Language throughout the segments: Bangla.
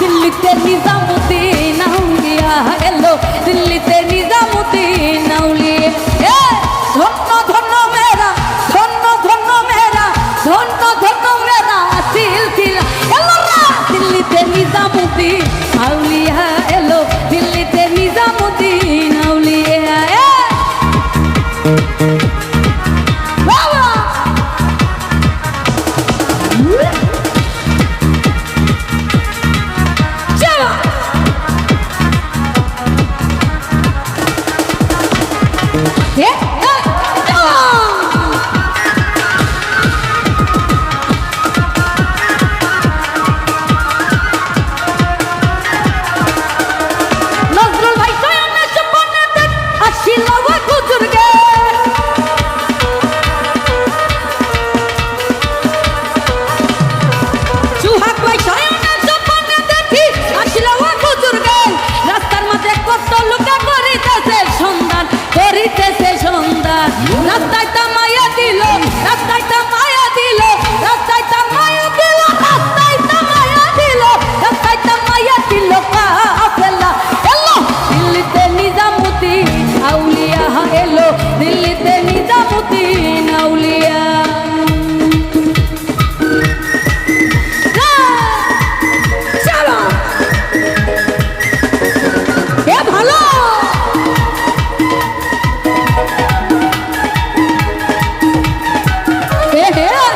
Birlikte nizam 一啊。রাস্তায় Guerreira!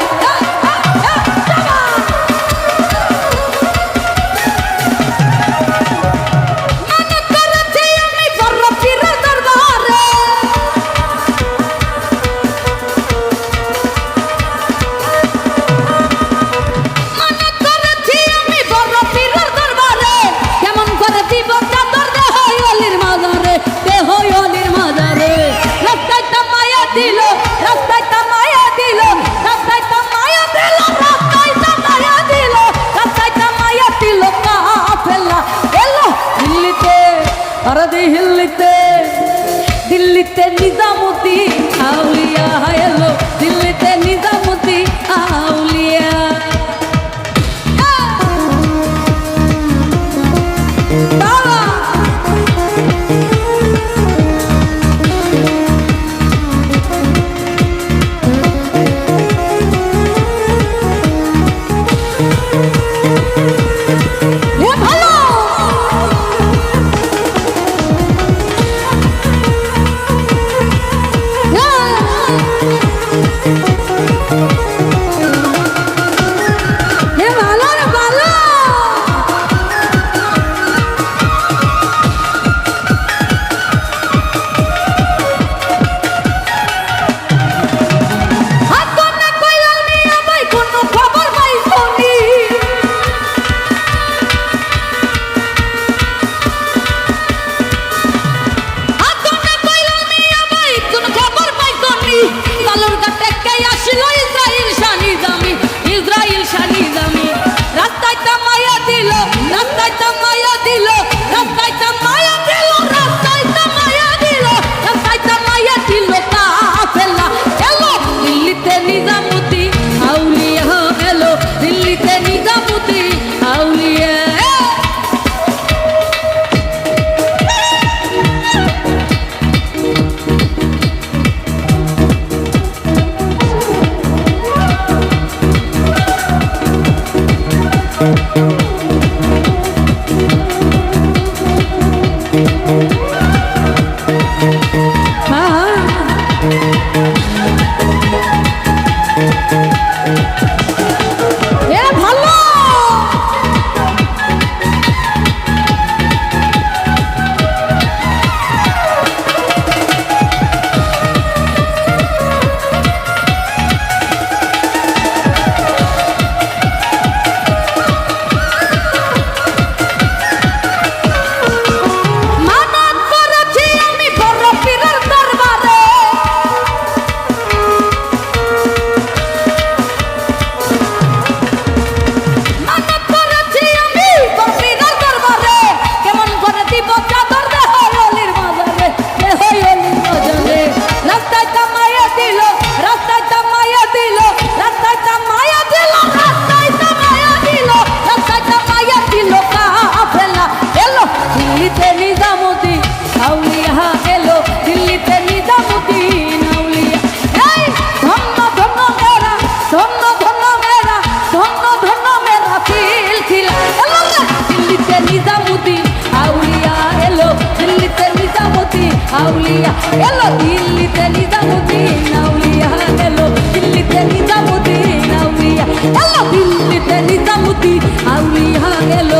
হাউলিয়া গেল দিল্লিতে নিজামুদ্দিন হাউলিয়া গেল দিল্লিতে নিজামুদ্দিন হাউলিয়া গেল দিল্লিতে নিজামুদ্দিন হাউলিয়া গেল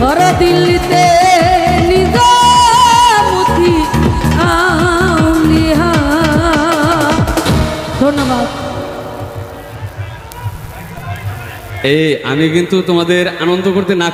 ঘর দিল্লিতে নিজামুদ্দিন ধন্যবাদ। এ আমি কিন্তু তোমাদের আনন্দ করতে না